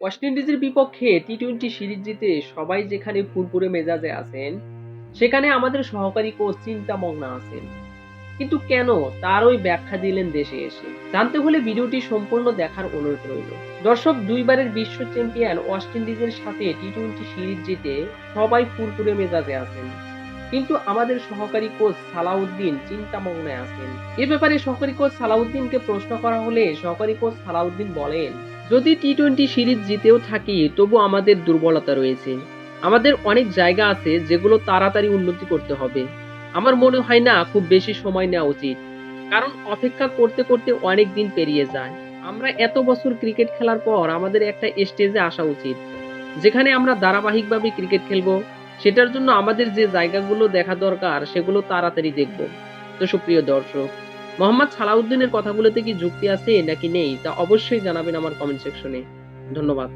West ইন্ডিজের বিপক্ষে T twenty series জিতে সবাই যেখানে ফুরফুরে মেজাজে আছেন, সেখানে আমাদের সহকারী কোচ চিন্তামগ্ন আছেন। কিন্তু কেন তার ওই ব্যাখ্যা দিলেন দেশে এসে? জানতে হলে ভিডিওটি সম্পূর্ণ দেখার অনুরোধ রইল। দর্শক, দুইবারের বিশ্ব চ্যাম্পিয়ন ওয়েস্ট ইন্ডিজের সাথে টি টোয়েন্টি সিরিজ জিতে সবাই ফুরফুরে মেজাজে আছেন। কিন্তু আমাদের সহকারী কোচ সালাউদ্দিন চিন্তামগ্নে আছেন। এ ব্যাপারে সহকারী কোচ সালাউদ্দিনকে প্রশ্ন করা হলে সহকারী কোচ সালাউদ্দিন বলেন যদি টি টোয়েন্টি সিরিজ জিতেও থাকি, তবু আমাদের দুর্বলতা রয়েছে। আমাদের অনেক জায়গা আছে যেগুলো তাড়াতাড়ি উন্নতি করতে হবে। আমার মনে হয় না খুব বেশি সময় নেওয়া উচিত। কারণ অপেক্ষা করতে করতে অনেক দিন পেরিয়ে যায়। আমরা এত বছর ক্রিকেট খেলার পর আমাদের একটা স্টেজে আসা উচিত। যেখানে আমরা ধারাবাহিকভাবে ক্রিকেট খেলব, সেটার জন্য আমাদের যে জায়গাগুলো দেখা দরকার, সেগুলো তাড়াতাড়ি দেখব। তো সুপ্রিয় দর্শক মোহাম্মদ সালাউদ্দিনের কথাগুলোতে কি যুক্তি আছে নাকি নেই তা অবশ্যই জানাবেন আমার কমেন্ট সেকশনে ধন্যবাদ।